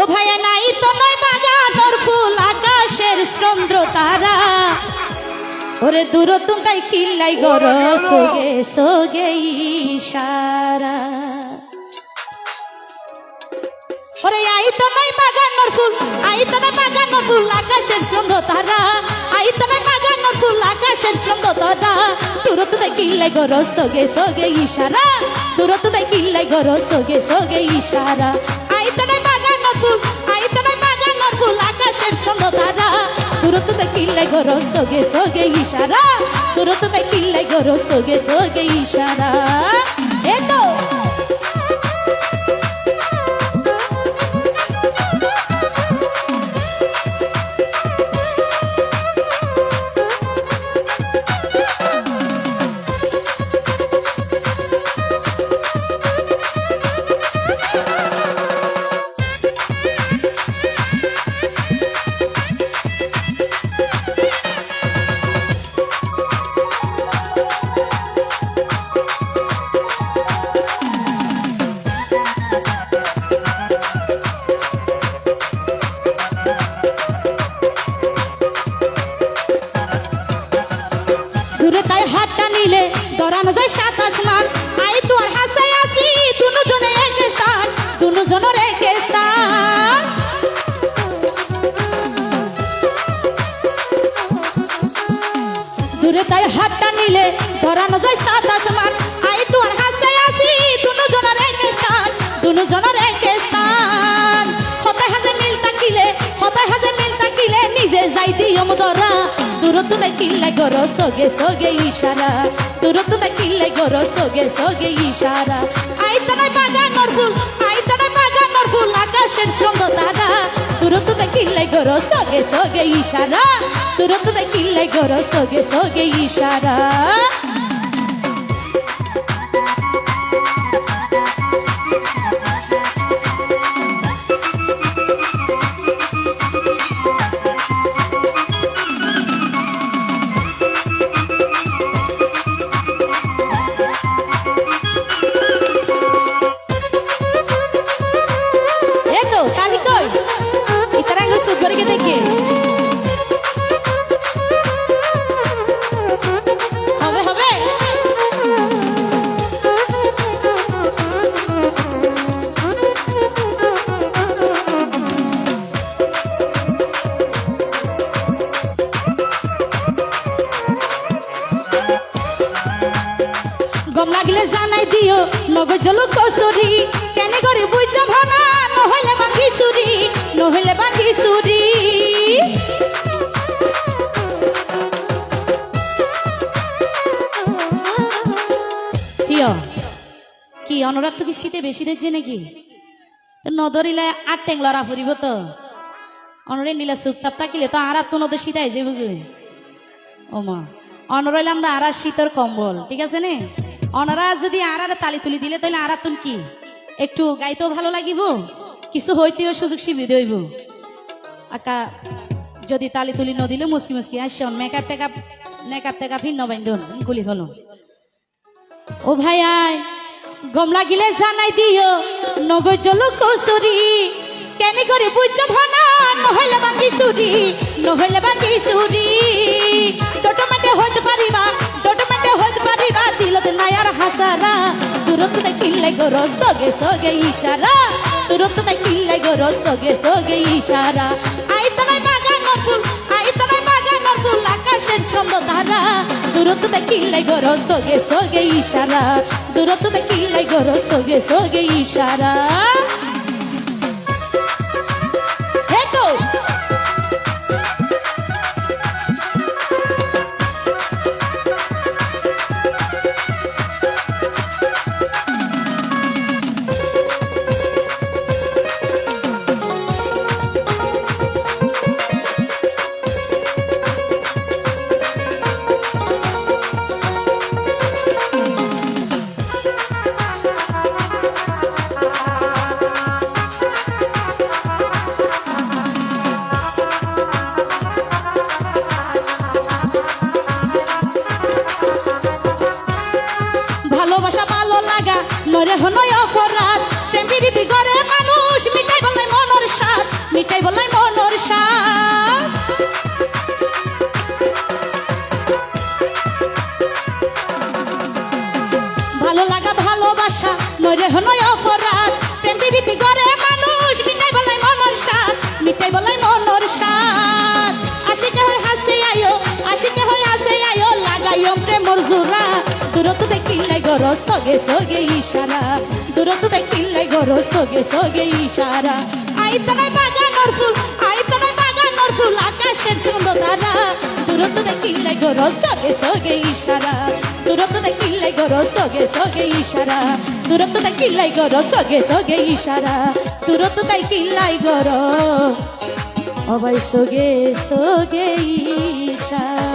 ও ভাইয়া, নাই তো নয় বাগানোর ফুল আকাশের চন্দ্র তারা। ওরে দূর তুঙ্গাই কিল্লাই গর সোগে সোগে ইশারা। ওরে, আই তো নয় বাগানোর ফুল, আই তো নয় বাগানোর ফুল আকাশের চন্দ্র তারা। আই তো নয় বাগানোর ফুল আকাশের চন্দ্র তারা। দূর তুঙ্গাই কিল্লাই গর সোগে সোগে ইশারা। দূর তুঙ্গাই কিল্লাই গর সোগে সোগে ইশারা। আই তো গর সগে সগে ইশারা। করো তো তাই কিল্লাই গর সগে সগে ইশারা। হাতটা নিলে ধরানো যায় সাত আসমান আই তোর হাসাই আসি দুনো জনের এক স্থান দুনো জনের এক স্থান। হতায় হাজে মিল তাকিলে হতায় হাজে মিল তাকিলে নিজে যাই দিয়ম দরা দূরত্ব কিল্লাই গর সোগে সোগে ইশারা। দূরত্ব কিল্লাই গর সোগে সোগে ইশারা। আই তানাই বাগানোর ফুল আই তানাই বাগানোর ফুল আকাশের সঙ্গ দূরত্ব কিল্লাই গর সগে সগে ইশারা। তুরন্ত কিল্লাই গর সগে সগে ইশারা। জানাই দিও, নবে জল কসুরি। কেনে করে বুঝছ ভানা? নহলে বাকি সুরি নহলে বাকি সুরি কি অনুরাগ তো কি শীতে বেশি দেখছে নাকি? নদরিলে আট টেং লড়া ফুরিব তো। অনরে নিলে চুপচাপ থাকিলে তো আর তো নদর শীতাই যাব গে। ও মা অনরাইলাম দা আরার শীতর কম্বল, ঠিক আছে নে? অনারা যদি আরার তালি তুলি দিলে, তাহলে আরা তুন কি? একটু গাইতেও ভালো লাগিব, কিছু হইতেও সুযোগ সুবিধা হইব। আকা, যদি তালি তুলি নদিলে মুসকি মুসকি আসন মেকআপ টেকআপ মেকআপ টেকআপ ভিন্ন বাইন্দন গুলি হলো। ও ভাই আয়, গম লাগিলে জানাই দিও, নগর জল কৌসরি, কেন করে বুঝছ ভানা, নহলে বাকি সুরি, নহলে বাকি সুরি। তুরন্ত দেখিলে গর সগে সগে ইশারা। তুরন্ত দেখিলে গর সগে সগে ইশারা। আই তোলাই বাজা নসুল আই তোলাই বাজা নসুল আকাশের ছন্দ তারা দূরত্ব দেখিলে গর সগে সগে ইশারা। দূরত্ব দেখিলে গর সগে সগে ইশারা। মনরে হনয় অপরাধ। প্রেম বিরীতি করে মানুষ মিটাই বলাই মনর সাথ মিটাই বলাই মনর সাথ ভালো লাগা, ভালোবাসা, মরে হনয় অপরাধ। প্রেম বিরীতি করে মানুষ মিটাই বলাই মনর সাথ মিটাই বলাই মনর সাথ আশিকে হয় হাসে আয়ো আশিকে হয় হাসে আয়ো লাগাইও প্রেমর জোরা দূরত দেখিলে গর, সগে সগে ইশারা। দূরত দেখিলে গর, সগে সগে ইশারা। আইতনাই বাগানর ফুল আইতনাই বাগানর ফুল, আকাশের সুন্দর তারা। দূরত দেখিলে গর, সগে সগে ইশারা। দূরত দেখিলে গর, সগে সগে ইশারা। দূরত দেখিলে গর, সগে সগে ইশারা। দূরত দেখিলাই গর, অবাই সগে সগে ইশারা।